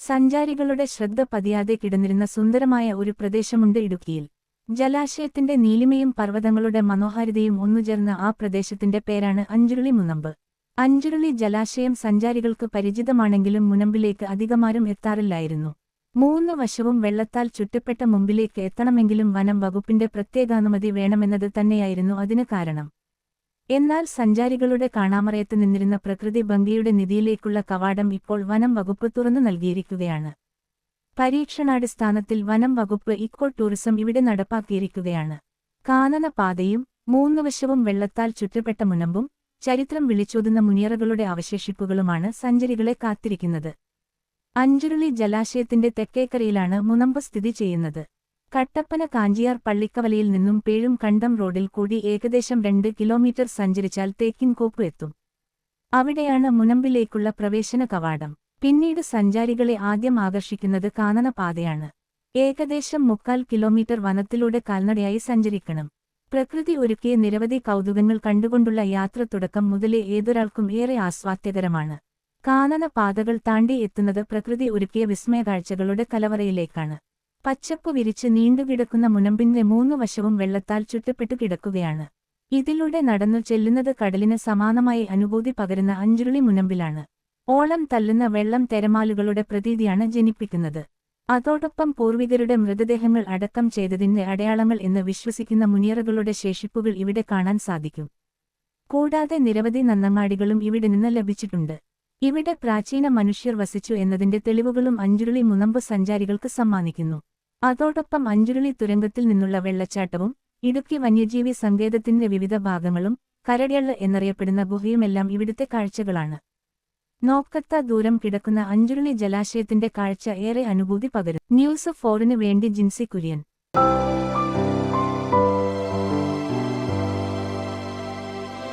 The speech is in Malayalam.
സഞ്ചാരികളുടെ ശ്രദ്ധ പതിയാതെ കിടന്നിരുന്ന സുന്ദരമായ ഒരു പ്രദേശമുണ്ട് ഇടുക്കിയിൽ. ജലാശയത്തിന്റെ നീലിമയും പർവതങ്ങളുടെ മനോഹാരിതയും ഒന്നുചേർന്ന ആ പ്രദേശത്തിന്റെ പേരാണ് അഞ്ചുരുളി മുനമ്പ്. അഞ്ചുരുളി ജലാശയം സഞ്ചാരികൾക്ക് പരിചിതമാണെങ്കിലും മുനമ്പിലേക്ക് അധികമാരും എത്താറില്ലായിരുന്നു. മൂന്ന് വശവും വെള്ളത്താൽ ചുറ്റപ്പെട്ട മുമ്പിലേക്ക് എത്തണമെങ്കിലും വനം വകുപ്പിന്റെ പ്രത്യേകാനുമതി വേണമെന്നത് തന്നെയായിരുന്നു അതിന് കാരണം. എന്നാൽ സഞ്ചാരികളുടെ കാണാമറയത്ത് നിന്നിരുന്ന പ്രകൃതി ഭംഗിയുടെ നിധിയിലേക്കുള്ള കവാടം ഇപ്പോൾ വനം വകുപ്പ് തുറന്നു നൽകിയിരിക്കുകയാണ്. പരീക്ഷണാടിസ്ഥാനത്തിൽ വനം വകുപ്പ് ഇക്കോ ടൂറിസം ഇവിടെ നടപ്പാക്കിയിരിക്കുകയാണ്. കാനന പാതയും മൂന്നുവശവും വെള്ളത്താൽ ചുറ്റപ്പെട്ട മുനമ്പും ചരിത്രം വിളിച്ചോതുന്ന മുനിയറകളുടെ അവശേഷിപ്പുകളുമാണ് സഞ്ചരികളെ കാത്തിരിക്കുന്നത്. അഞ്ചുരുളി ജലാശയത്തിന്റെ തെക്കേക്കരയിലാണ് മുനമ്പ് സ്ഥിതി ചെയ്യുന്നത്. കട്ടപ്പന കാഞ്ചിയാർ പള്ളിക്കവലയിൽ നിന്നും പേഴും കണ്ടം റോഡിൽ കൂടി ഏകദേശം രണ്ട് കിലോമീറ്റർ സഞ്ചരിച്ചാൽ തേക്കിൻകോപ്പ് എത്തും. അവിടെയാണ് മുനമ്പിലേക്കുള്ള പ്രവേശന കവാടം. പിന്നീട് സഞ്ചാരികളെ ആദ്യം ആകർഷിക്കുന്നത് കാനന പാതയാണ്. ഏകദേശം മുക്കാൽ കിലോമീറ്റർ വനത്തിലൂടെ കാൽനടയായി സഞ്ചരിക്കണം. പ്രകൃതി ഒരുക്കിയ നിരവധി കൗതുകങ്ങൾ കണ്ടുകൊണ്ടുള്ള യാത്ര തുടക്കം മുതലേ ഏതൊരാൾക്കും ഏറെ ആസ്വാദ്യകരമാണ്. കാനന പാതകൾ താണ്ടി എത്തുന്നത് പ്രകൃതി ഒരുക്കിയ വിസ്മയകാഴ്ചകളുടെ കലവറയിലേക്കാണ്. പച്ചപ്പു വിരിച്ച് നീണ്ടുകിടക്കുന്ന മുനമ്പിന്റെ മൂന്നു വശവും വെള്ളത്താൽ ചുറ്റപ്പെട്ടു കിടക്കുകയാണ്. ഇതിലൂടെ നടന്നു ചെല്ലുന്നത് കടലിന് സമാനമായി അനുഭൂതി പകരുന്ന അഞ്ചുരുളി മുനമ്പിലാണ്. ഓളം തല്ലുന്ന വെള്ളം തെരമാലുകളുടെ പ്രതീതിയാണ് ജനിപ്പിക്കുന്നത്. അതോടൊപ്പം പൂർവികരുടെ മൃതദേഹങ്ങൾ അടക്കം ചെയ്തതിന്റെ അടയാളങ്ങൾ എന്ന് വിശ്വസിക്കുന്ന മുനിയറകളുടെ ശേഷിപ്പുകൾ ഇവിടെ കാണാൻ സാധിക്കും. കൂടാതെ നിരവധി നന്നങ്ങാടികളും ഇവിടെ നിന്ന് ലഭിച്ചിട്ടുണ്ട്. ഇവിടെ പ്രാചീന മനുഷ്യർ വസിച്ചു എന്നതിന്റെ തെളിവുകളും അഞ്ചുരുളി മുനമ്പ് സഞ്ചാരികൾക്ക് സമ്മാനിക്കുന്നു. അതോടൊപ്പം അഞ്ചുരുളി തുരങ്കത്തിൽ നിന്നുള്ള വെള്ളച്ചാട്ടവും ഇടുക്കി വന്യജീവി സങ്കേതത്തിന്റെ വിവിധ ഭാഗങ്ങളും കരടിയള്ള എന്നറിയപ്പെടുന്ന ഗുഹയുമെല്ലാം ഇവിടുത്തെ കാഴ്ചകളാണ്. നോക്കത്ത ദൂരം കിടക്കുന്ന അഞ്ചുരുളി ജലാശയത്തിന്റെ കാഴ്ച ഏറെ അനുഭൂതി പകരും ന്യൂസ് ഫോറിന് വേണ്ടി ജിൻസി കുര്യൻ.